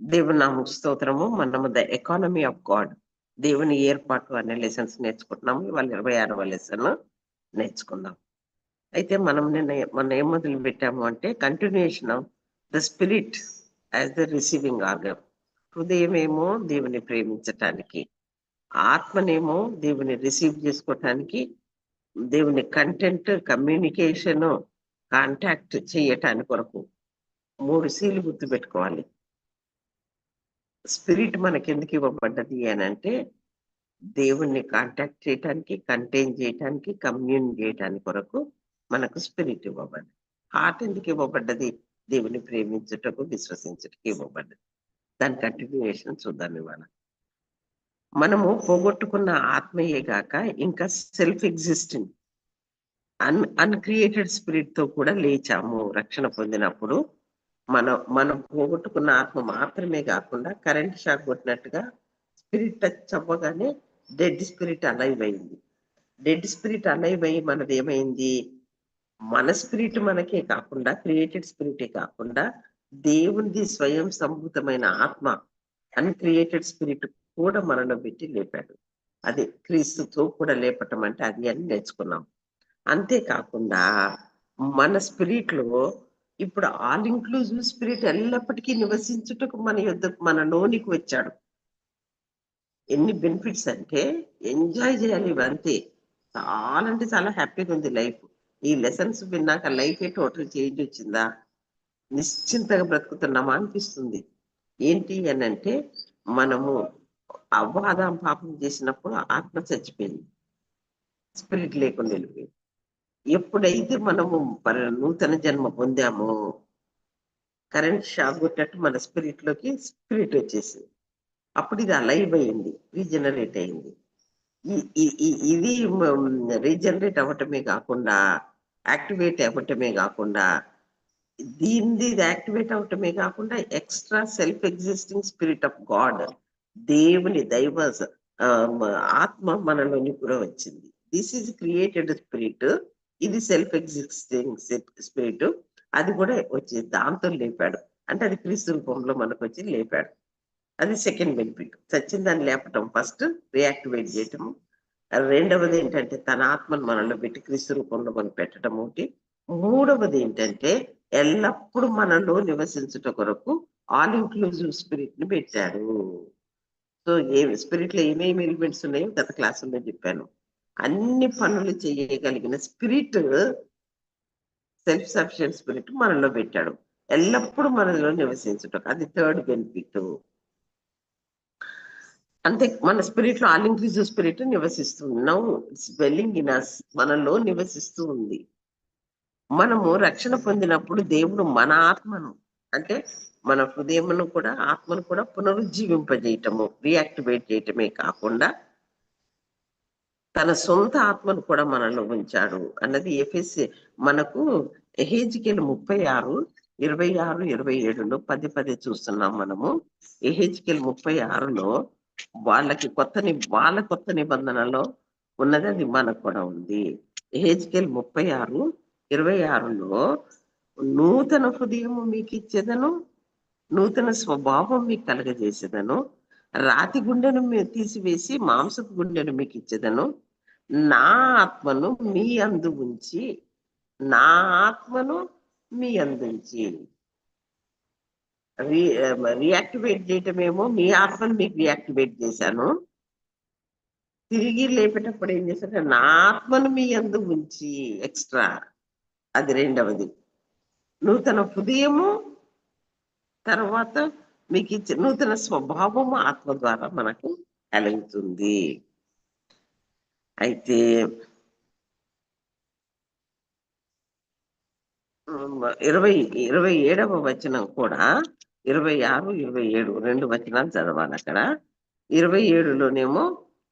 దేవుని నామ స్తోత్రము. మనము ద ఎకానమీ ఆఫ్ గాడ్ దేవుని ఏర్పాటు అనే లెసన్స్ నేర్చుకుంటున్నాము. ఇవాళ ఇరవై ఆరవ లెసన్ నేర్చుకుందాం. అయితే మనం నిన్న మనం ఏం మొదలు పెట్టాము అంటే continuation of the spirit as the receiving organ హృదయం ఏమో దేవుని ప్రేమించటానికి ఆత్మనేమో దేవుని రిసీవ్ చేసుకోవటానికి దేవుని కంటెంట్ కమ్యూనికేషన్ కాంటాక్ట్ చేయటానికి కొరకు మూడు సీలు గుర్తు పెట్టుకోవాలి స్పిరిట్ మనకి ఎందుకు ఇవ్వబడ్డది అని అంటే దేవుణ్ణి కాంటాక్ట్ చేయటానికి కంటైన్ చేయటానికి కమ్యూన్ చేయటానికి కొరకు మనకు స్పిరిట్ ఇవ్వబడ్డది. హార్ట్ ఎందుకు ఇవ్వబడ్డది? దేవుని ప్రేమించుటకు విశ్వసించుటకు ఇవ్వబడ్డది. దాని కంటిన్యూషన్ చూద్దాం ఇవాళ. మనము పోగొట్టుకున్న ఆత్మయే గాక ఇంకా సెల్ఫ్ ఎగ్జిస్టింగ్ అన్ అన్క్రియేటెడ్ స్పిరిట్తో కూడా లేచాము రక్షణ పొందినప్పుడు మనం మనం పోగొట్టుకున్న ఆత్మ మాత్రమే కాకుండా కరెంట్ షాక్ కొట్టినట్టుగా స్పిరిట్ టచ్ అవ్వగానే డెడ్ స్పిరిట్ అలైవ్ అయింది. డెడ్ స్పిరిట్ అలైవ్ అయ్యి మనది ఏమైంది? మన స్పిరిట్ మనకే కాకుండా క్రియేటెడ్ స్పిరిటే కాకుండా దేవునిది స్వయం సంభూతమైన ఆత్మ అన్క్రియేటెడ్ స్పిరిట్ కూడా మనలో పెట్టి లేపాడు. అది క్రీస్తుతో కూడా లేపటం అంటే అది అని నేర్చుకున్నాం. అంతేకాకుండా మన స్పిరిట్లో ఇప్పుడు ఆల్ ఇంక్లూజివ్ స్పిరిట్ ఎల్లప్పటికీ నివసించుటకు మన యుద్ధకు మన లోనికి వచ్చాడు. ఎన్ని బెనిఫిట్స్ అంటే ఎంజాయ్ చేయాలి ఇవంతే చాలా అంటే చాలా హ్యాపీగా ఉంది లైఫ్ ఈ లెసన్స్ విన్నాక లైఫ్ ఏ టోటల్ చేంజ్ వచ్చిందా? నిశ్చింతగా బ్రతుకుతున్నామా అనిపిస్తుంది. ఏంటి అని అంటే మనము అవ్వాదాం పాపం చేసినప్పుడు ఆత్మ చచ్చిపోయింది. స్పిరిట్ లేకుండా వెళ్ళిపోయింది. ఎప్పుడైతే మనము మన నూతన జన్మ పొందామో కరెంట్ షాక్ కొట్టినట్టు మన స్పిరిట్లోకి స్పిరిట్ వచ్చేసింది. అప్పుడు ఇది అలైవ్ అయింది రీజనరేట్ అయింది. ఇది రీజనరేట్ అవ్వటమే కాకుండా యాక్టివేట్ అవ్వటమే కాకుండా దీనిది యాక్టివేట్ అవటమే కాకుండా extra self existing spirit of God దేవుని దైవ ఆత్మ మనలోని కూడా వచ్చింది దిస్ ఈజ్ క్రియేటెడ్ స్పిరిట్. ఇది సెల్ఫ్ ఎగ్జిస్టింగ్ స్పిరిట్ అది కూడా వచ్చి దాంతో లేపాడు. అంటే అది క్రీస్తు రూపంలో మనకు వచ్చి లేపాడు. అది సెకండ్ బెనిఫిట్ చచ్చిన దాన్ని లేపటం ఫస్ట్ రియాక్టివేట్ చేయటం రెండవది ఏంటంటే తన ఆత్మను మనలో పెట్టి క్రీస్తు రూపంలో మనం పెట్టడం ఒకటి. మూడవది ఏంటంటే ఎల్లప్పుడూ మనలో నివసించుట కొరకు ఆల్ ఇంక్లూజివ్ స్పిరిట్ని పెట్టారు సో ఏ స్పిరిట్లో ఏమేమి ఎలిమెంట్స్ ఉన్నాయో గత క్లాసుల్లో చెప్పాను. అన్ని పనులు చేయగలిగిన స్పిరిట్ సెల్ఫ్ సఫిషియెంట్ స్పిరిట్ మనలో పెట్టాడు. ఎల్లప్పుడూ మనలో నివసించటం అది థర్డ్ బెనిఫిట్ అంతే మన స్పిరిట్లో ఆల్ ఇంక్లూజివ్ స్పిరిట్ నివసిస్తున్నాం. స్వెల్లింగ్ ఇన్ అస్ మనలో నివసిస్తూ ఉంది. మనము రక్షణ పొందినప్పుడు దేవుడు మన ఆత్మను అంటే మన హృదయమును కూడా ఆత్మను కూడా పునరుజ్జీవింపజేయటము రియాక్టివేట్ చేయటమే కాకుండా తన సొంత ఆత్మను కూడా మనలో ఉంచాడు అన్నది ఎఫ్ఎస్ మనకు ఎహెజ్కేల్ ముప్పై ఆరు ఇరవై ఆరు ఇరవై ఏడులో పది పది చూస్తున్నాం మనము. ఎహెజ్కేల్ ముప్పై ఆరులో వాళ్ళకి కొత్త వాళ్ళ కొత్త నిబంధనలో ఉన్నది అది మనకు కూడా ఉంది. ఎహెజ్కేల్ ముప్పై ఆరు ఇరవై ఆరులో నూతన హృదయము మీకు ఇచ్చేదను నూతన స్వభావం మీకు కలగజేసేదను రాతి గుండెను మీ- తీసివేసి మాంసపు గుండెను మీకు ఇచ్చేదను నా ఆత్మను మీ అందు ఉంచి నా ఆత్మను మీ అందించి రి రియాక్టివేట్ చేయటమేమో మీ ఆత్మను మీకు రియాక్టివేట్ చేశాను. తిరిగి లేపేటప్పుడు ఏం చేశారంటే నా ఆత్మను మీ అందు ఉంచి ఎక్స్ట్రా అది రెండవది. నూతన హృదయము తర్వాత మీకు ఇచ్చే నూతన స్వభావము ఆత్మ ద్వారా మనకు కలుగుతుంది. అయితే ఇరవై ఇరవై ఏడవ వచనం కూడా ఇరవై ఆరు ఇరవై ఏడు రెండు వచనాలు చదవాలి అక్కడ. ఇరవై ఏడులోనేమో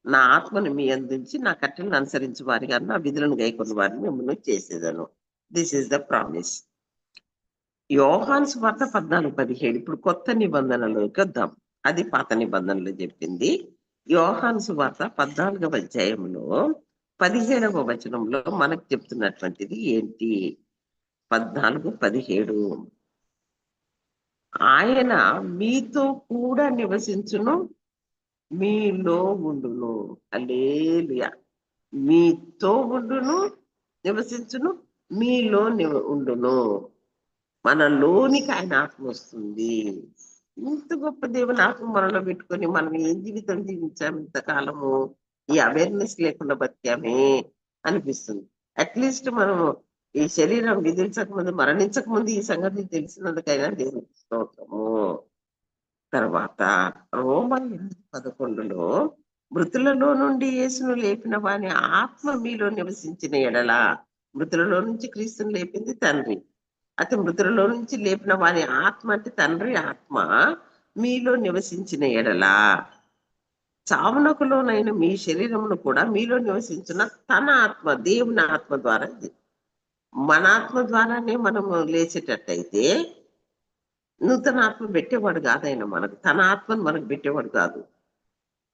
నా ఆత్మను మీ అందించి నా కట్టెలను అనుసరించి వారిగా నా విధులను గైకొని వారిని మిమ్మల్ని చేసేదాను. దిస్ ఈస్ ద ప్రామిస్ యోహాన్స్ వార్త పద్నాలుగు పదిహేడు ఇప్పుడు కొత్త నిబంధనలోకి వద్దాం అది పాత నిబంధనలో చెప్పింది. యోహాను సువార్త పద్నాలుగవ అధ్యాయంలో పదిహేడవ వచనంలో మనకు చెప్తున్నటువంటిది ఏంటి? పద్నాలుగు పదిహేడు. ఆయన మీతో కూడా నివసించును మీలో ఉండును. అలేలియా మీతో ఉండును నివసించును మీలో నివ- ఉండును. మనలోనికి ఆయన ఆత్మ వస్తుంది. ఇంత గొప్ప దేవుని ఆత్మ పెట్టుకొని మనం ఏం జీవితం జీవించాము ఇంతకాలము ఈ అవేర్నెస్ లేకుండా బతికామే అనిపిస్తుంది. అట్లీస్ట్ మనము ఈ శరీరం విధించక ముందు మరణించక ముందు ఈ సంగతి తెలిసినందుకైనా దేవుని స్తోత్రము. తర్వాత రోమ ఎనిమిది పదకొండులో మృతులలో నుండి యేసును లేపిన వాని ఆత్మ మీలో నివసించిన ఎడల మృతులలో నుంచి క్రీస్తుని లేపింది తండ్రి. అతి మృతులలో నుంచి లేపిన వారి ఆత్మ అంటే తండ్రి ఆత్మ మీలో నివసించిన ఎడల. చావునకులోనైన మీ శరీరమును కూడా మీలో నివసించిన తన ఆత్మ దేవుని ఆత్మ ద్వారా మన ఆత్మ ద్వారానే మనము లేచేటట్టయితే నూతన ఆత్మ పెట్టేవాడు కాదైన మనకు. తన ఆత్మను మనకు పెట్టేవాడు కాదు.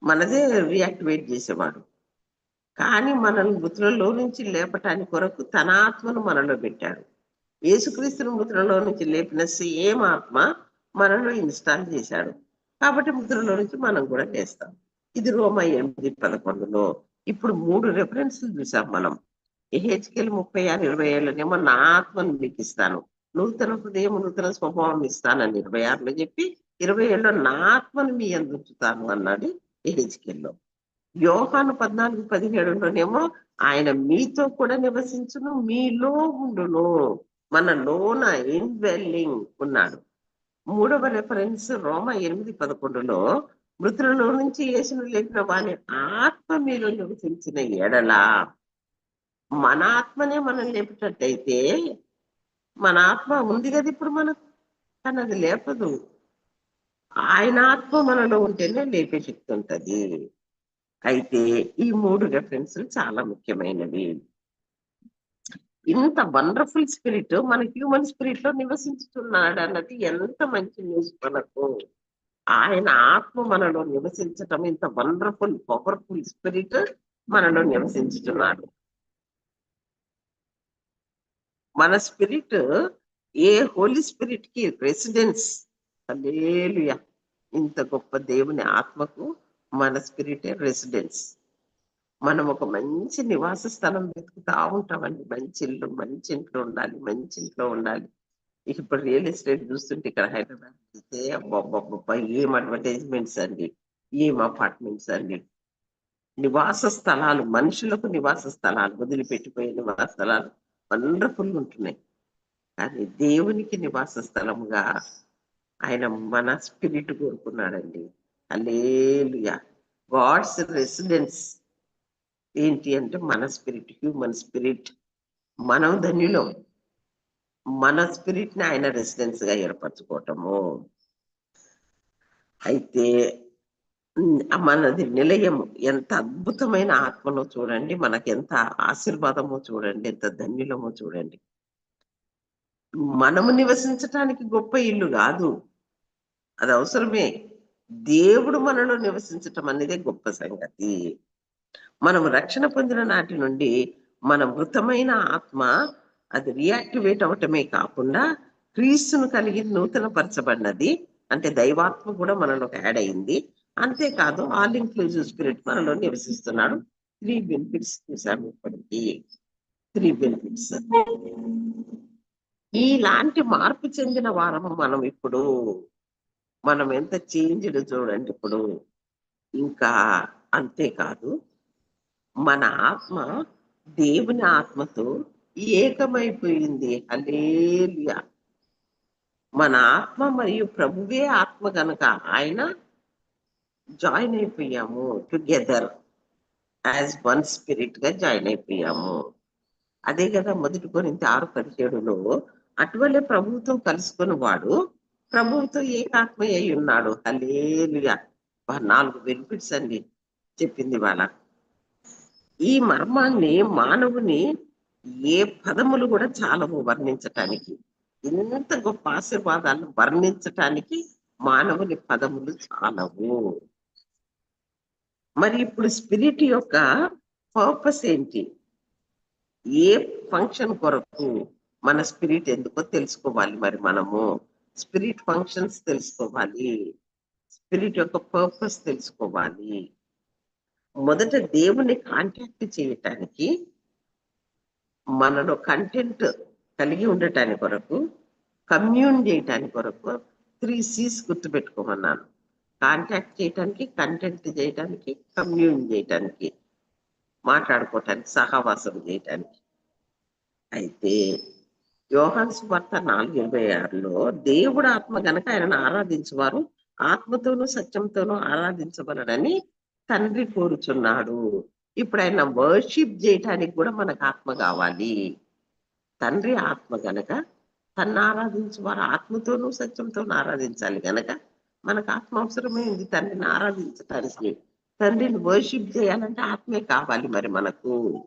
మనదే రియాక్టివేట్ చేసేవాడు. కానీ మనల్ని మృతులలో నుంచి లేపటానికి కొరకు తన ఆత్మను మనలో పెట్టాడు. యేసుక్రీస్తుని మృతులలో నుంచి లేపిన సేమ్ ఆత్మ మనలో ఇన్స్టాల్ చేశాడు. కాబట్టి మృతులలో నుంచి మనం కూడా లేస్తాం. ఇది రోమ ఎనిమిది పదకొండులో ఇప్పుడు మూడు రెఫరెన్స్లు చూసాం మనం. హెచ్కెల్ ముప్పై ఆరు ఇరవై ఏళ్ళనేమో నా ఆత్మను మీకు ఇస్తాను. నూతన హృదయం నూతన స్వభావం ఇస్తానని ఇరవై ఆరులో చెప్పి ఇరవై ఏళ్ళలో నా ఆత్మను మీ అందుతాను అన్నాడు హెచ్కెల్లో యోహాను పద్నాలుగు పదిహేడులోనేమో ఆయన మీతో కూడా నివసించును మీలో ఉండును. మన లోన ఇన్వెల్లింగ్ ఉన్నాడు. మూడవ రెఫరెన్స్ రోమ ఎనిమిది పదకొండులో మృతులలో నుంచి యేసును లేపిన వాని ఆత్మ మీరు నివసించిన ఎడల మన ఆత్మనే మనం లేపినట్టయితే మన ఆత్మ ఉంది కదా ఇప్పుడు మనకు? కానీ అది లేపదు. ఆయన ఆత్మ మనలో ఉంటేనే లేపే శక్తి ఉంటుంది. అయితే ఈ మూడు రెఫరెన్స్లు చాలా ముఖ్యమైనవి. ఇంత వండర్ఫుల్ స్పిరిట్ మన హ్యూమన్ స్పిరిట్లో నివసించుతున్నాడు అన్నది ఎంత మంచి న్యూస్ మనకు? ఆయన ఆత్మ మనలో నివసించటం ఇంత వండర్ఫుల్ పవర్ఫుల్ స్పిరిట్ మనలో నివసించుతున్నాడు. మన స్పిరిట్ ఏ హోలీ స్పిరిట్కి రెసిడెన్స్? అలేలుయా ఇంత గొప్ప దేవుని ఆత్మకు మన స్పిరిటే రెసిడెన్స్. మనం ఒక మంచి నివాస స్థలం వెతుకుతా ఉంటామండి. మంచి ఇల్లు మంచి ఇంట్లో ఉండాలి మంచి ఇంట్లో ఉండాలి. ఇప్పుడు రియల్ ఎస్టేట్ చూస్తుంటే ఇక్కడ హైదరాబాద్ అయితే అబ్బబ్బబ్బబ్బా ఏం అడ్వర్టైజ్మెంట్స్ అండి ఏం అపార్ట్మెంట్స్ అండి. నివాస స్థలాలు మనుషులకు నివాస స్థలాలు వదిలిపెట్టిపోయే నివాస స్థలాలు వండర్ఫుల్ ఉంటున్నాయి. కానీ దేవునికి నివాస స్థలముగా ఆయన మన స్పిరిట్ కోరుకున్నాడండి. Alleluia God's residence. ఏంటి అంటే మన స్పిరిట్ హ్యూమన్ స్పిరిట్ మనం ధన్యులం. మన స్పిరిట్ని ఆయన రెసిడెన్స్గా ఏర్పరచుకోవటము. అయితే మనది నిలయము ఎంత అద్భుతమైన ఆత్మలో చూడండి. మనకి ఎంత ఆశీర్వాదమో చూడండి. ఎంత ధన్యులమో చూడండి. మనము నివసించటానికి గొప్ప ఇల్లు కాదు. అది అవసరమే. దేవుడు మనలో నివసించటం అనేదే గొప్ప సంగతి. మనం రక్షణ పొందిన నాటి నుండి మన మృతమైన ఆత్మ అది రియాక్టివేట్ అవటమే కాకుండా క్రీస్తును కలిగి నూతన పరచబడినది అంటే దైవాత్మ కూడా మనలోకి యాడ్ అయింది. అంతేకాదు ఆల్ ఇంక్లూజివ్ స్పిరిట్ మనలో నివసిస్తున్నాడు. త్రీ బెనిఫిట్స్ చూసాము ఇప్పటికి. త్రీ బెనిఫిట్స్ ఇలాంటి మార్పు చెందిన వారము మనం ఇప్పుడు. మనం ఎంత చేంజ్డ్ చూడండి ఇప్పుడు. ఇంకా అంతేకాదు మన ఆత్మ దేవుని ఆత్మతో ఏకమైపోయింది. అలేలియా మన ఆత్మ మరియు ప్రభువే ఆత్మ కనుక ఆయన జాయిన్ అయిపోయాము టుగెదర్. యాజ్ వన్ స్పిరిట్గా జాయిన్ అయిపోయాము. అదే కదా మొదటి కొరింత ఆరు పదిహేడులో అటువలే ప్రభువుతో కలుసుకుని వాడు ప్రభువుతో ఏకాత్మ అయి ఉన్నాడు హలేలుగా నాలుగు బెనిఫిట్స్ అండి చెప్పింది వాళ్ళ ఈ మర్మాన్ని మానవుని ఏ పదములు కూడా చాలవు వర్ణించటానికి. ఇంత గొప్ప ఆశీర్వాదాలను వర్ణించటానికి మానవుని పదములు చాలవు. మరి ఇప్పుడు స్పిరిట్ యొక్క పర్పస్ ఏంటి? ఏ ఫంక్షన్ కొరకు మన స్పిరిట్ ఎందుకో తెలుసుకోవాలి మరి మనము. స్పిరిట్ ఫంక్షన్స్ తెలుసుకోవాలి. స్పిరిట్ యొక్క పర్పస్ తెలుసుకోవాలి. మొదట దేవుణ్ణి కాంటాక్ట్ చేయటానికి మనలో కంటెంట్ కలిగి ఉండటానికి కొరకు కమ్యూన్ చేయటానికి కొరకు త్రీ సీస్ గుర్తుపెట్టుకోమన్నాను. కాంటాక్ట్ చేయటానికి కంటెంట్ చేయటానికి కమ్యూన్ చేయటానికి మాట్లాడుకోవటానికి సహవాసం చేయటానికి. అయితే యోహాన్ సువార్త నాలుగు ఇరవై ఆరులో దేవుడు ఆత్మ గనక ఆయనను ఆరాధించేవారు ఆత్మతోనూ సత్యంతోనూ ఆరాధించబడని తండ్రి కోరుచున్నాడు. ఇప్పుడు ఆయన వర్షిప్ చేయటానికి కూడా మనకు ఆత్మ కావాలి. తండ్రి ఆత్మ గనక తన్ను ఆరాధించేవారు ఆత్మతోనూ సత్యంతోనూ ఆరాధించాలి గనక మనకు ఆత్మ అవసరమైంది తండ్రిని ఆరాధించటానికి. తండ్రిని వర్షిప్ చేయాలంటే ఆత్మే కావాలి మరి మనకు.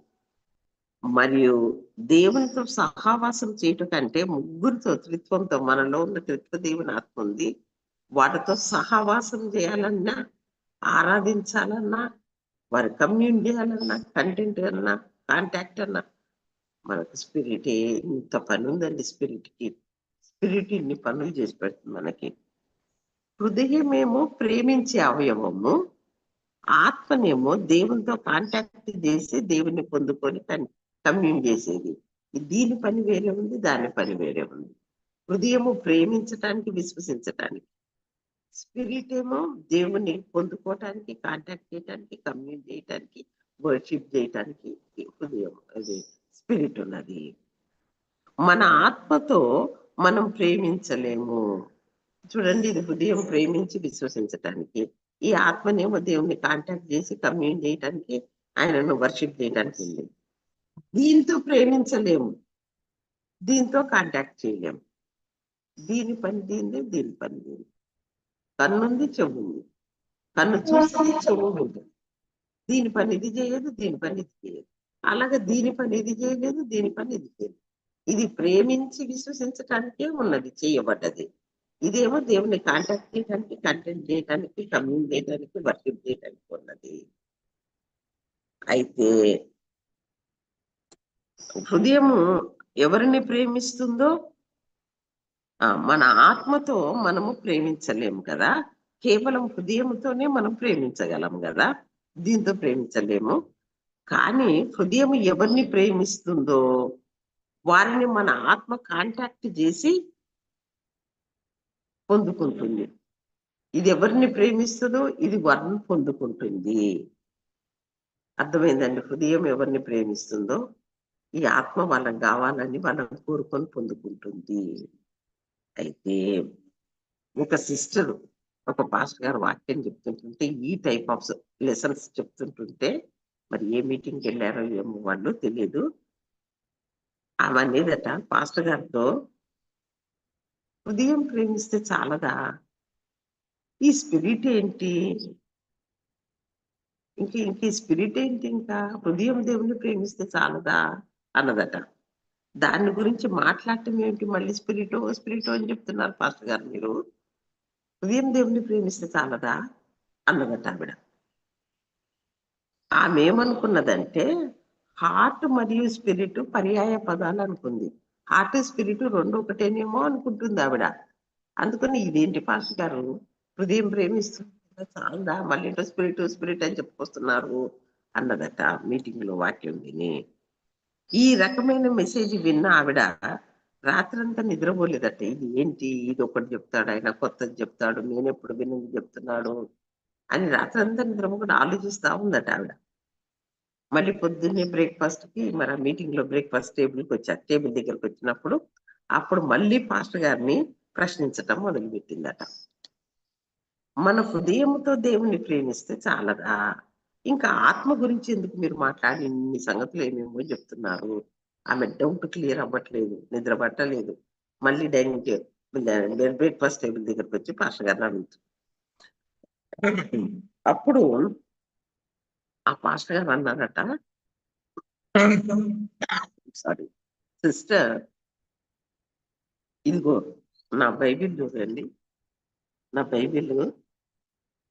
మరియు దేవునితో సహావాసం చేయటం కంటే ముగ్గురితో త్రిత్వంతో మనలో ఉన్న త్రిత్వ దేవుని ఆత్మ ఉంది. వాటితో సహవాసం చేయాలన్నా ఆరాధించాలన్నా వారి కమ్యూన్ చేయాలన్నా కంటెంట్ అన్నా కాంటాక్ట్ అన్నా మనకు స్పిరిట్ ఇంత పని ఉందండి స్పిరిట్కి. స్పిరిట్ ఇన్ని పనులు చేసి పెడుతుంది మనకి. హృదయమేమో ప్రేమించే అవయవము ఆత్మనేమో దేవునితో కాంటాక్ట్ చేసి దేవుని పొందుకొని కమ్యూన్ చేసేది. దీని పని వేరే ఉంది దాని పని వేరే ఉంది. హృదయము ప్రేమించటానికి విశ్వసించటానికి స్పిరిట్ ఏమో దేవుని పొందుకోవటానికి కాంటాక్ట్ చేయటానికి కమ్యూన్ చేయటానికి వర్షిప్ చేయటానికి హృదయం అది స్పిరిట్ ఉన్నది. మన ఆత్మతో మనం ప్రేమించలేము. చూడండి ఇది హృదయం ప్రేమించి విశ్వసించటానికి ఈ ఆత్మనేమో దేవుని కాంటాక్ట్ చేసి కమ్యూన్ చేయటానికి ఆయనను వర్షిప్ చేయడానికి ఉంది. దీంతో ప్రేమించలేము. దీంతో కాంటాక్ట్ చేయలేము. దీని పని దీన్ని దీని పని దీని. కన్నుంది చెవు ఉంది కన్ను చూస్తుంది చెవు ఉంటుంది. దీని పని ఇది చేయదు దీని పని ఇది చేయదు. అలాగే దీని పని ఇది చేయలేదు దీని పని ఇది చేయలేదు. ఇది ప్రేమించి విశ్వసించటానికే ఉన్నది చేయబడ్డది. ఇదేమో దేవుని కాంటాక్ట్ చేయడానికి కంటెంట్ చేయడానికి కమ్యూన్ చేయడానికి వర్షిప్ చేయడానికి ఉన్నది. అయితే హృదయము ఎవరిని ప్రేమిస్తుందో మన ఆత్మతో మనము ప్రేమించలేము కదా? కేవలం హృదయముతోనే మనం ప్రేమించగలం కదా? దీంతో ప్రేమించలేము. కానీ హృదయం ఎవరిని ప్రేమిస్తుందో వారిని మన ఆత్మ కాంటాక్ట్ చేసి పొందుకుంటుంది. ఇది ఎవరిని ప్రేమిస్తుందో ఇది వారిని పొందుకుంటుంది. అర్థమైందండి? హృదయం ఎవరిని ప్రేమిస్తుందో ఈ ఆత్మ వాళ్ళకి కావాలని వాళ్ళని కోరుకొని పొందుకుంటుంది. అయితే ఒక సిస్టర్ ఒక పాస్టర్ గారు వాక్యం చెప్తుంటుంటే ఈ టైప్ ఆఫ్ లెసన్స్ చెప్తుంటుంటే మరి ఏ మీటింగ్కి వెళ్ళారో ఏమో వాళ్ళు తెలియదు అవన్నీదట పాస్టర్ గారితో హృదయం ప్రేమిస్తే చాలదా? ఈ స్పిరిట్ ఏంటి? ఇంక ఇంక ఈ స్పిరిట్ ఏంటి ఇంకా? హృదయం దేవుని ప్రేమిస్తే చాలదా? అన్నదట. దాని గురించి మాట్లాడటం ఏంటి మళ్ళీ స్పిరిటో స్పిరిటో అని చెప్తున్నారు పాస్టర్ గారు మీరు. ఉదయం దేవుని ప్రేమిస్తే చాలదా? అన్నదట ఆవిడ. ఆమె ఏమనుకున్నదంటే హార్ట్ మరియు స్పిరిట్ పర్యాయ పదాలు అనుకుంది. హార్ట్ స్పిరిట్ రెండు ఒకటేనేమో అనుకుంటుంది ఆవిడ. అందుకని ఇదేంటి పాస్టర్ గారు? హృదయం ప్రేమిస్తుంది చాలదా? మళ్ళీ స్పిరిట్ స్పిరిట్ అని చెప్పుకొస్తున్నారు అన్నదట మీటింగ్లో వాక్యం విని. ఈ రకమైన మెసేజ్ విన్న ఆవిడ రాత్రంతా నిద్రపోలేదట. ఇది ఏంటి? ఇది ఒకటి చెప్తాడు ఆయన కొత్తది చెప్తాడు నేను ఎప్పుడు విన్నది చెప్తున్నాడు అని రాత్రంతా నిద్రపోకుండా ఆలోచిస్తా ఉందట ఆవిడ. మళ్ళీ పొద్దున్నే బ్రేక్ఫాస్ట్కి మరి ఆ మీటింగ్లో బ్రేక్ఫాస్ట్ టేబుల్కి వచ్చారు టేబుల్ దగ్గరకు వచ్చినప్పుడు అప్పుడు మళ్ళీ పాస్టర్ గారిని ప్రశ్నించటం మొదలు పెట్టిందట మన హృదయంతో దేవుని ప్రేమిస్తే చాలదా? ఇంకా ఆత్మ గురించి ఎందుకు మీరు మాట్లాడి ఇన్ని సంగతులు ఏమేమో చెప్తున్నారు? ఆమె డౌట్ క్లియర్ అవ్వట్లేదు నిద్ర పట్టలేదు మళ్ళీ డైనింగ్ టేబుల్ బ్రేక్ఫాస్ట్ టేబుల్ దగ్గరకు వచ్చి పాస్టర్ గారిని అడుగుతుంది. అప్పుడు ఆ పాస్టర్ గారు అన్నారట సారీ సిస్టర్ ఇదిగో నా బైబిల్ చూడండి. నా బైబిల్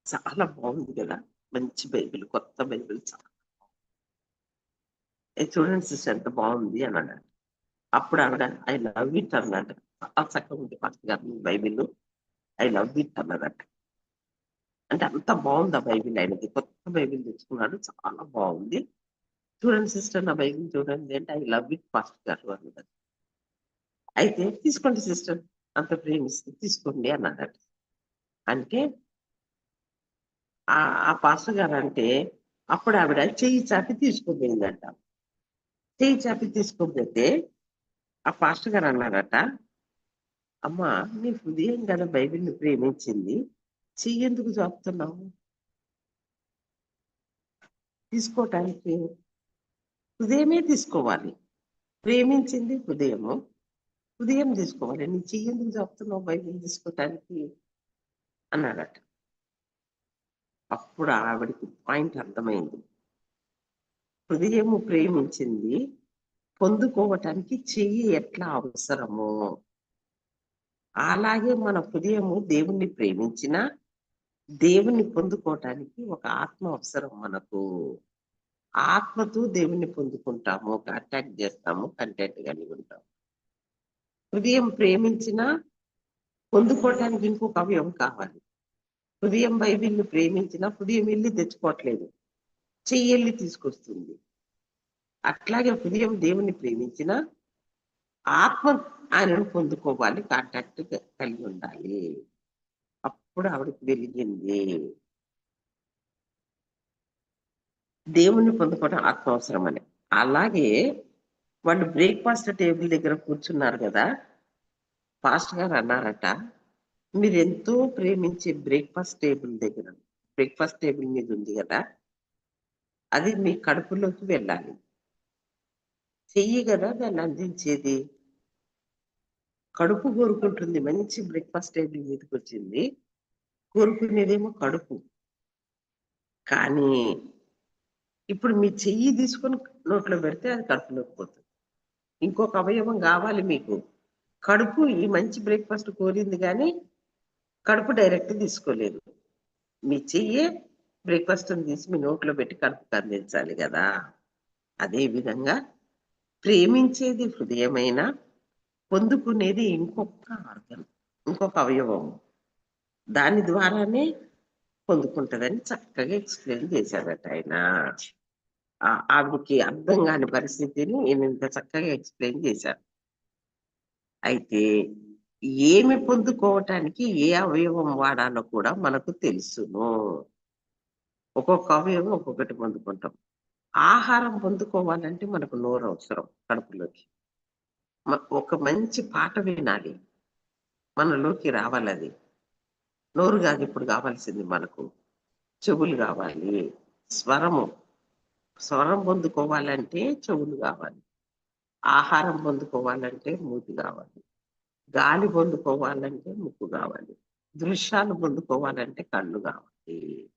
చాలా బాగుంది కదా. మంచి బైబిల్ కొత్త బైబిల్ చాలా చూడండి సిస్టర్ ఎంత బాగుంది అన్నాడు. అప్పుడు ఆవిడ ఐ లవ్ ఇట్ అన్నాడు. చాలా చక్కగా ఉంది ఫస్ట్ గారు మీ బైబిల్. ఐ లవ్ ఇట్ అన్నదట అంటే అంత బాగుంది ఆ బైబిల్ ఆయనకి కొత్త బైబిల్ తెచ్చుకున్నాడు. చాలా బాగుంది. చూడండి సిస్టర్ నా బైబిల్ చూడండి అంటే ఐ లవ్ ఇట్ పాస్టర్ గారు అన్నదట అయితే తీసుకోండి సిస్టర్ అంత ప్రేమిస్తే తీసుకోండి అన్నాడట అంటే ఆ ఆ పాస్టర్ గారు అంటే అప్పుడు ఆవిడ చెయ్యి చాపి తీసుకుపోయిందంట. చెయ్యి చాపి తీసుకుపోతే ఆ పాస్టర్ గారు అన్నారట అమ్మా నీ హృదయం కదా బైబిల్ని ప్రేమించింది చెయ్యి ఎందుకు చాపుతున్నావు? తీసుకోవటానికి హృదయమే తీసుకోవాలి. ప్రేమించింది హృదయము హృదయం తీసుకోవాలి. నీ చెయ్యి ఎందుకు చాపుతున్నావు బైబిల్ తీసుకోవటానికి అన్నారట. అప్పుడు ఆవిడకి పాయింట్ అర్థమైంది. హృదయము ప్రేమించింది. పొందుకోవటానికి చెయ్యి ఎట్లా అవసరమో. అలాగే మన హృదయము దేవుణ్ణి ప్రేమించిన దేవుణ్ణి పొందుకోవటానికి ఒక ఆత్మ అవసరం మనకు. ఆత్మతో దేవుణ్ణి పొందుకుంటాము అటాక్ చేస్తాము కంటెంట్ కలిగి ఉంటాము హృదయం ప్రేమించిన పొందుకోవటానికి ఇంకొక అవయం కావాలి. హృదయం బైబిల్ని ప్రేమించిన హృదయం వెళ్ళి తెచ్చుకోవట్లేదు. చెయ్యి తీసుకొస్తుంది. అట్లాగే హృదయం దేవుని ప్రేమించిన ఆత్మ ఆయనను పొందుకోవాలి కాంటాక్ట్ కలిగి ఉండాలి. అప్పుడు ఆవిడకి వెలిగింది దేవుణ్ణి పొందుకోవడం ఆత్మ అవసరం అని అలాగే వాళ్ళు బ్రేక్ఫాస్ట్ టేబుల్ దగ్గర కూర్చున్నారు కదా? పాస్టర్ గారు అన్నారట మీరు ఎంతో ప్రేమించే బ్రేక్ఫాస్ట్ టేబుల్ దగ్గర బ్రేక్ఫాస్ట్ టేబుల్ మీద ఉంది కదా అది మీ కడుపులోకి వెళ్ళాలి. చెయ్యి కదా దాన్ని అందించేది? కడుపు కోరుకుంటుంది మంచి బ్రేక్ఫాస్ట్ టేబుల్ మీదకి వచ్చింది. కోరుకునేదేమో కడుపు. కానీ ఇప్పుడు మీ చెయ్యి తీసుకొని నోట్లో పెడితే అది కడుపులోకి పోతుంది. ఇంకొక అవయవం కావాలి మీకు. కడుపు ఈ మంచి బ్రేక్ఫాస్ట్ కోరింది కానీ కడుపు డైరెక్ట్ తీసుకోలేదు. మీ చెయ్యే బ్రేక్ఫాస్ట్ తీసి మీ నోట్లో పెట్టి కడుపుకి అందించాలి కదా. అదే విధంగా ప్రేమించేది హృదయమైన పొందుకునేది ఇంకొక ఆర్గన్ ఇంకొక అవయవం. దాని ద్వారానే పొందుకుంటుందని చక్కగా ఎక్స్ప్లెయిన్ చేశారట ఆయన. ఆవిడకి అర్థం కాని పరిస్థితిని నేను ఇంత చక్కగా ఎక్స్ప్లెయిన్ చేశాను అయితే ఏమి పొందుకోవటానికి ఏ అవయవం వాడాలో కూడా మనకు తెలుసును. ఒక్కొక్క అవయవం ఒక్కొక్కటి పొందుకుంటాం. ఆహారం పొందుకోవాలంటే మనకు నోరు అవసరం కడుపులోకి. ఒక మంచి పాట వినాలి. మనలోకి రావాలి అది. నోరు కాదు ఇప్పుడు కావాల్సింది మనకు. చెవులు కావాలి. స్వరము. స్వరం పొందుకోవాలంటే చెవులు కావాలి. ఆహారం పొందుకోవాలంటే మూతి కావాలి. గాలి పొందుకోవాలంటే ముక్కు కావాలి. దృశ్యాలు పొందుకోవాలంటే కళ్ళు కావాలి.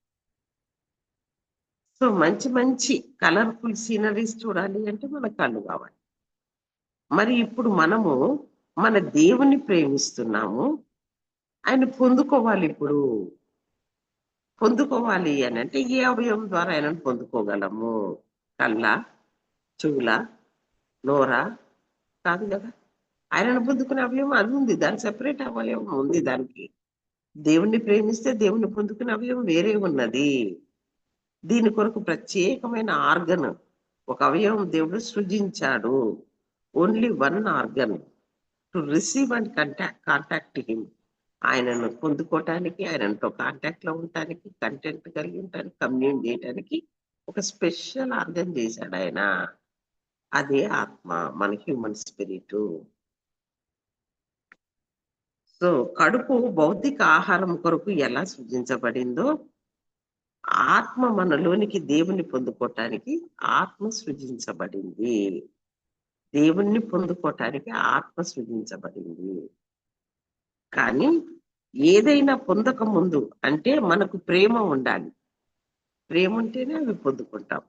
సో మంచి మంచి కలర్ఫుల్ సీనరీస్ చూడాలి అంటే మన కళ్ళు కావాలి. మరి ఇప్పుడు మనము మన దేవుని ప్రేమిస్తున్నాము. ఆయన పొందుకోవాలి ఇప్పుడు. పొందుకోవాలి అని అంటే ఏ అవయవం ద్వారా ఆయనను పొందుకోగలము? కళ్ళ? చెవుల? నోరా? కాదు కదా? ఆయనను పొందుకునే అవయవం అది ఉంది. దాని సెపరేట్ అవయవం ఉంది దానికి. దేవుణ్ణి ప్రేమిస్తే దేవుణ్ణి పొందుకునే అవయవం వేరే ఉన్నది. దీని కొరకు ప్రత్యేకమైన ఆర్గన్ ఒక అవయవం దేవుడు సృజించాడు. Only one organ. To receive and contact contact him ఆయనను పొందుకోవటానికి ఆయనతో కాంటాక్ట్లో ఉండటానికి కంటెంట్ కలిగి ఉండటానికి కమ్యూన్ చేయటానికి ఒక స్పెషల్ ఆర్గన్ చేశాడు ఆయన. అదే ఆత్మ మన హ్యూమన్ స్పిరిట్ సో కడుపు భౌతిక ఆహారం కొరకు ఎలా సృజించబడిందో ఆత్మ మనలోనికి దేవుని పొందుకోవటానికి ఆత్మ సృజించబడింది. దేవుణ్ణి పొందుకోవటానికి ఆత్మ సృజించబడింది. కానీ ఏదైనా పొందక ముందు అంటే మనకు ప్రేమ ఉండాలి. ప్రేమ ఉంటేనే అవి పొందుకుంటాం.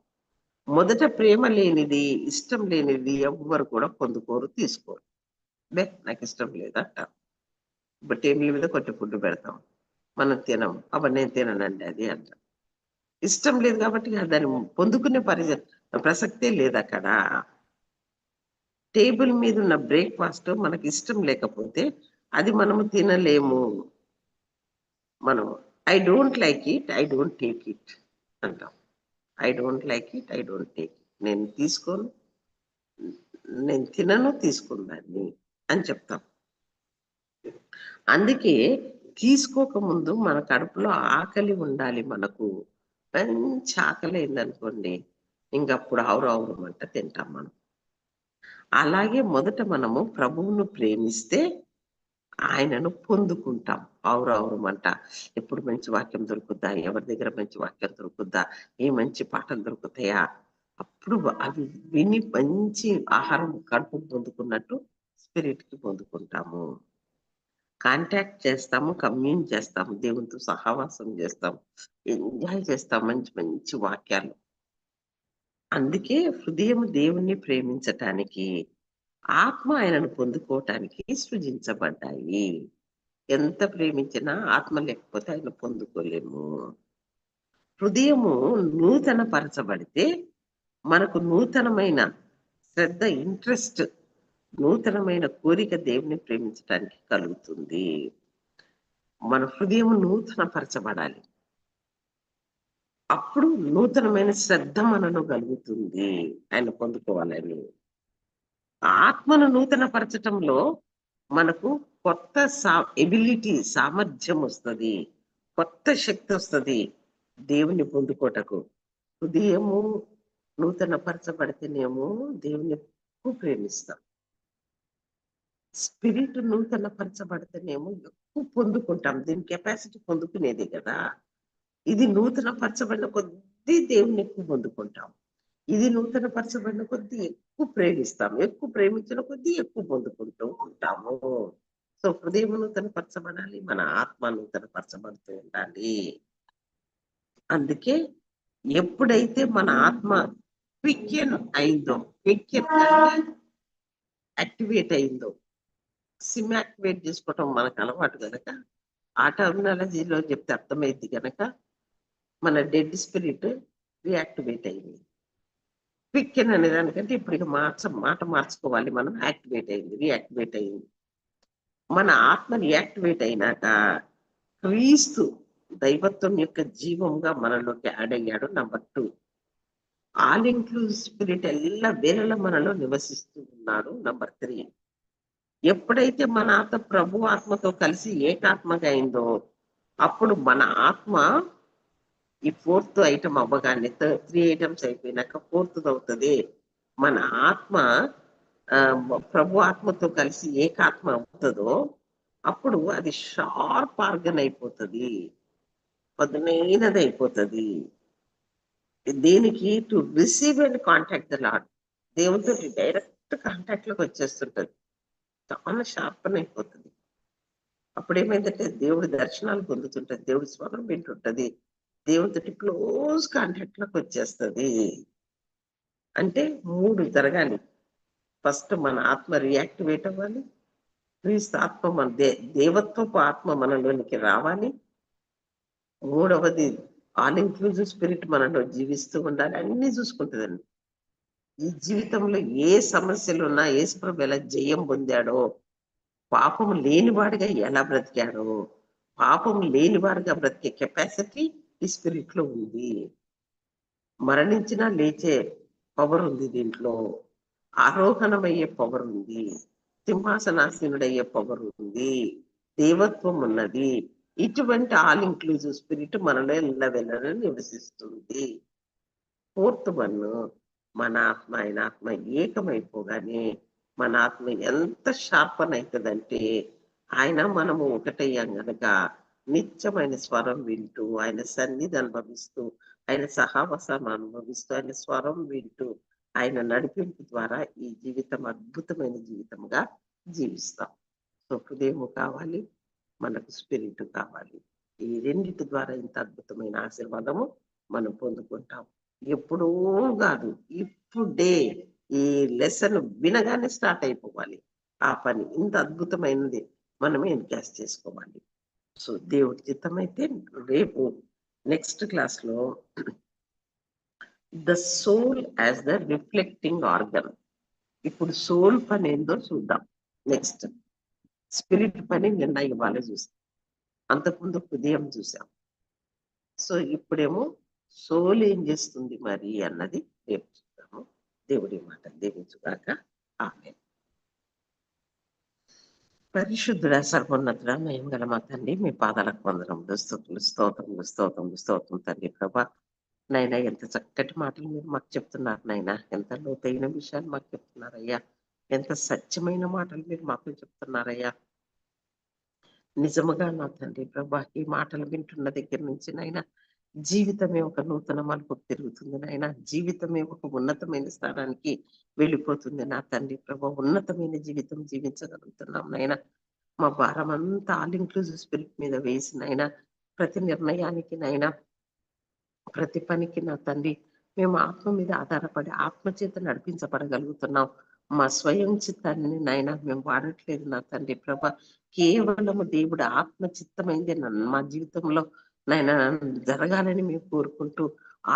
మొదట ప్రేమ లేనిది ఇష్టం లేనిది ఎవ్వరు కూడా పొందుకోరు తీసుకోరు. బే నాకు ఇష్టం లేదు ఇప్పుడు టేబుల్ మీద కొట్టి ఫుడ్ పెడతాం. మనం తినం. అప్పుడు నేను తిననండి అది అంటాం. ఇష్టం లేదు కాబట్టి దాన్ని పొందుకునే పరి ప్రసక్తే లేదు అక్కడ. టేబుల్ మీద ఉన్న బ్రేక్ఫాస్ట్ మనకి ఇష్టం లేకపోతే అది మనము తినలేము. మనం I don't like it I don't take it అంటాం. I don't like it I don't take it. నేను తీసుకోను. నేను తినను తీసుకున్నాన్ని అని చెప్తాం. అందుకే తీసుకోకముందు మన కడుపులో ఆకలి ఉండాలి మనకు. మంచి ఆకలి అయిందనుకోండి ఇంకప్పుడు ఆవురు ఆవురమంట తింటాం మనం. అలాగే మొదట మనము ప్రభువును ప్రేమిస్తే ఆయనను పొందుకుంటాం. ఆవురు ఆవురమంట ఎప్పుడు మంచి వాక్యం దొరుకుద్దా ఎవరి దగ్గర మంచి వాక్యం దొరుకుద్దా ఏ మంచి పాటలు దొరుకుతాయా అప్పుడు అవి విని మంచి ఆహారం కడుపు పొందుకున్నట్టు స్పిరిట్కి పొందుకుంటాము. కాంటాక్ట్ చేస్తాము కమ్యూన్ చేస్తాము దేవునితో సహవాసం చేస్తాం ఎంజాయ్ చేస్తాం మంచి మంచి వాక్యాలు. అందుకే హృదయం దేవుణ్ణి ప్రేమించటానికి ఆత్మ ఆయనను పొందుకోవటానికి సృజించబడ్డాయి. ఎంత ప్రేమించినా ఆత్మ లేకపోతే ఆయన పొందుకోలేము. హృదయము నూతన పరచబడితే మనకు నూతనమైన శ్రద్ధ ఇంట్రెస్ట్ నూతనమైన కోరిక దేవుని ప్రేమించడానికి కలుగుతుంది. మన హృదయం నూతనపరచబడాలి. అప్పుడు నూతనమైన శ్రద్ధ మనను కలుగుతుంది. ఆయన పొందుకోవాలని. ఆత్మను నూతనపరచటంలో మనకు కొత్త సా ఎబిలిటీ సామర్థ్యం వస్తుంది. కొత్త శక్తి వస్తుంది దేవుని పొందుకోటకు. హృదయము నూతనపరచబడితేనేమో దేవుని ఎక్కువ ప్రేమిస్తాం. స్పిరిట్ నూతనపరచబడితేనేమో ఎక్కువ పొందుకుంటాం. దీని కెపాసిటీ పొందుకునేది కదా. ఇది నూతన పరచబడిన కొద్దీ దేవుని ఎక్కువ పొందుకుంటాం. ఇది నూతన పరచబడిన కొద్దీ ఎక్కువ ప్రేమిస్తాం. ఎక్కువ ప్రేమించిన కొద్దీ ఎక్కువ పొందుకుంటూ ఉంటాము. సో హృదయం నూతన పరచబడాలి మన ఆత్మ నూతన పరచబడుతూ ఉండాలి. అందుకే ఎప్పుడైతే మన ఆత్మ క్వికెన్ అయిందో క్వికెన్ యాక్టివేట్ అయిందో సిమ్ యాక్టివేట్ చేసుకోవటం మనకు అలవాటు కనుక ఆ టర్మినాలజీలో చెప్తే అర్థమైంది కనుక మన డెడ్ స్పిరిట్ రియాక్టివేట్ అయింది. క్విక్కెన్ అనే దానికంటే ఇప్పుడు ఇక మార్చ మాట మార్చుకోవాలి మనం యాక్టివేట్ అయింది రియాక్టివేట్ అయింది. మన ఆత్మ రియాక్టివేట్ అయినాక క్రీస్తు దైవత్వం యొక్క జీవంగా మనలోకి యాడ్ అయ్యాడు number two. All inclusive spirit ఎల్ల వేళల మనలో నివసిస్తూ ఉన్నాడు నంబర్ త్రీ. ఎప్పుడైతే మన ఆత్మ ప్రభు ఆత్మతో కలిసి ఏకాత్మగా అయిందో అప్పుడు మన ఆత్మ ఈ ఫోర్త్ ఐటమ్ అవ్వగానే త్రీ ఐటమ్స్ అయిపోయినాక ఫోర్త్ అవుతుంది. మన ఆత్మ ప్రభు ఆత్మతో కలిసి ఏకాత్మ అవుతుందో అప్పుడు అది షార్ప్ ఆర్గన్ అయిపోతుంది. పదునైనది అయిపోతుంది దేనికి to receive and contact the Lord దేవునితో డైరెక్ట్ కాంటాక్ట్లోకి వచ్చేస్తుంటది. చాలా షార్ప్ అయిపోతుంది అప్పుడు ఏమైందంటే దేవుడి దర్శనాలు పొందుతుంటది దేవుడి స్వరం వింటుంటది దేవునితో క్లోజ్ కాంటాక్ట్లోకి వచ్చేస్తుంది. అంటే మూడు జరగాలి. ఫస్ట్ మన ఆత్మ రియాక్టివేట్ అవ్వాలి. క్రీస్తు ఆత్మ మన దే దేవత్వపు ఆత్మ మనలోనికి రావాలి. మూడవది ఆల్ ఇంక్లూజివ్ స్పిరిట్ మనలో జీవిస్తూ ఉండాలి. అన్ని చూసుకుంటుందండి. ఈ జీవితంలో ఏ సమస్యలు ఉన్నా యేసుప్రభు ఎలా జయం పొందాడో పాపం లేనివాడిగా ఎలా బ్రతికాడో పాపం లేనివాడిగా బ్రతికే కెపాసిటీ ఈ స్పిరిట్లో ఉంది. మరణించినా లేచే పవర్ ఉంది దీంట్లో. ఆరోహణమయ్యే పవర్ ఉంది. సింహాసనాసీనుడయ్యే పవర్ ఉంది. దేవత్వం ఉన్నది. ఇటువంటి ఆల్ ఇంక్లూజివ్ స్పిరిట్ మనలో ఎల్ల నివసిస్తుంది. ఫోర్త్ వన్ మన ఆత్మ ఆయన ఆత్మ ఏకమైపోగానే మన ఆత్మ ఎంత షార్పన్ అవుతుందంటే ఆయన మనము ఒకటయ్యాం గనక నిత్యమైన స్వరం వింటూ ఆయన సన్నిధి అనుభవిస్తూ ఆయన సహావసాన్ని అనుభవిస్తూ ఆయన స్వరం వింటూ ఆయన నడిపింపు ద్వారా ఈ జీవితం అద్భుతమైన జీవితంగా జీవిస్తాం. సో హృదయం కావాలి మనకు స్పిరిట్ కావాలి. ఈ రెండింటి ద్వారా ఇంత అద్భుతమైన ఆశీర్వాదము మనం పొందుకుంటాం. ఎప్పుడూ కాదు. ఇప్పుడే ఈ లెసన్ వినగానే స్టార్ట్ అయిపోవాలి. ఆ పని ఇంత అద్భుతమైనది మనమే ఎన్కాస్ట్ చేసుకోవాలి. సో దేవుడి చిత్తమైతే రేపు నెక్స్ట్ క్లాస్లో the soul as the reflecting organ. ఇప్పుడు సోల్ పని ఏందో చూద్దాం. నెక్స్ట్ స్పిరిట్ పని నిన్న ఇవాళ చూసాం. అంతకుముందు హృదయం చూసాం. సో ఇప్పుడేమో సోల్ ఏం చేస్తుంది మరి అన్నది రేపు చూద్దాము. దేవుడి మాట దీవించుగాక. ఆమె పరిశుద్ధుడ సర్వోన్నతుడ మేము గల మా తండ్రి మీ పాదాలకు వందనములు స్థుతులు స్తోత్రములు స్తోత్రములు స్తోత్రం తండ్రి ప్రభా. నైనా ఎంత చక్కటి మాటలు మీరు మాకు చెప్తున్నారు నైనా. ఎంత లోతైన విషయాలు మాకు చెప్తున్నారయ్యా. ఎంత సత్యమైన మాటలు మీరు మాకు చెప్తున్నారయ్యా. నిజముగా నా తండ్రి ప్రభా ఈ మాటలు వింటున్న దగ్గర నుంచి నైనా జీవితమే ఒక నూతన మలుపు తిరుగుతుంది నాయన. జీవితమే ఒక ఉన్నతమైన స్థానానికి వెళ్ళిపోతుంది నా తండ్రి ప్రభా. ఉన్నతమైన జీవితం జీవించగలుగుతున్నాం నాయన. మా భారం అంతా ఆల్ ఇంక్లూజివ్ స్పిరిట్ మీద వేసి నాయన ప్రతి నిర్ణయానికి నైనా ప్రతి పనికి నా తండ్రి మేము ఆత్మ మీద ఆధారపడి ఆత్మ చేత నడిపించబడగలుగుతున్నాం. మా స్వయం చిత్తాన్ని నాయన మేము వాడట్లేదు నా తండ్రి ప్రభ. కేవలము దేవుడు ఆత్మ చిత్తమైంది మా జీవితంలో నాయన జరగాలని మేము కోరుకుంటూ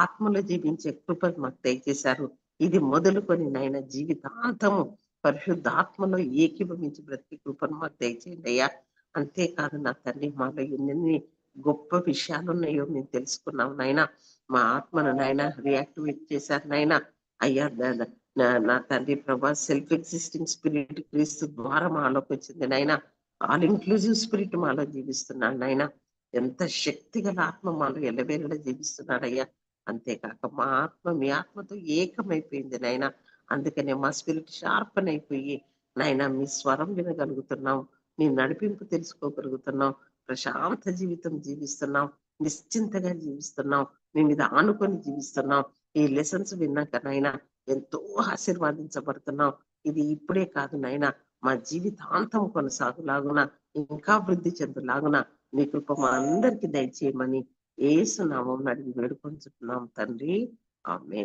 ఆత్మలో జీవించే కృపలు మాకు దయచేశారు. ఇది మొదలుకొని నాయన జీవితాంతము పరిశుద్ధాత్మలో ఏకీభవించి బ్రతికి కృపను మాకు దయచేయండి అయ్యా. అంతేకాదు నా తండ్రి మాలో ఎన్ని గొప్ప విషయాలు ఉన్నాయో మేము తెలుసుకున్నాం నాయన. మా ఆత్మను నాయన రియాక్టివేట్ చేశారు నాయన. అయ్యా నా తండ్రి ప్రభా సెల్ఫ్ ఎగ్జిస్టింగ్ స్పిరిట్ క్రీస్తు ద్వారా మాలోకి వచ్చింది నాయన. ఆల్ ఇంక్లూజివ్ స్పిరిట్ మాలో జీవిస్తున్నాను నాయన. ఎంత శక్తి గల ఆత్మ మనం ఎల్లవేళ జీవిస్తున్నాడయ్యా. అంతేకాక మా ఆత్మ మీ ఆత్మతో ఏకమైపోయింది నాయన. అందుకనే మా స్పిరిట్ షార్పన్ అయిపోయి నాయన మీ స్వరం వినగలుగుతున్నాం మీ నడిపింపు తెలుసుకోగలుగుతున్నాం ప్రశాంత జీవితం జీవిస్తున్నాం నిశ్చింతగా జీవిస్తున్నాం మీ మీద ఆనుకొని జీవిస్తున్నాం. ఈ లెసన్స్ విన్నాక నాయన ఎంతో ఆశీర్వాదించబడుతున్నాం. ఇది ఇప్పుడే కాదు నాయన మా జీవితాంతం కొనసాగులాగున ఇంకా వృద్ధి చెందులాగున నీ కృప మా అందరికి దయచేయమని ఏసు నామం అడిగి వేడుకొంచుతున్నాం తండ్రి. ఆమె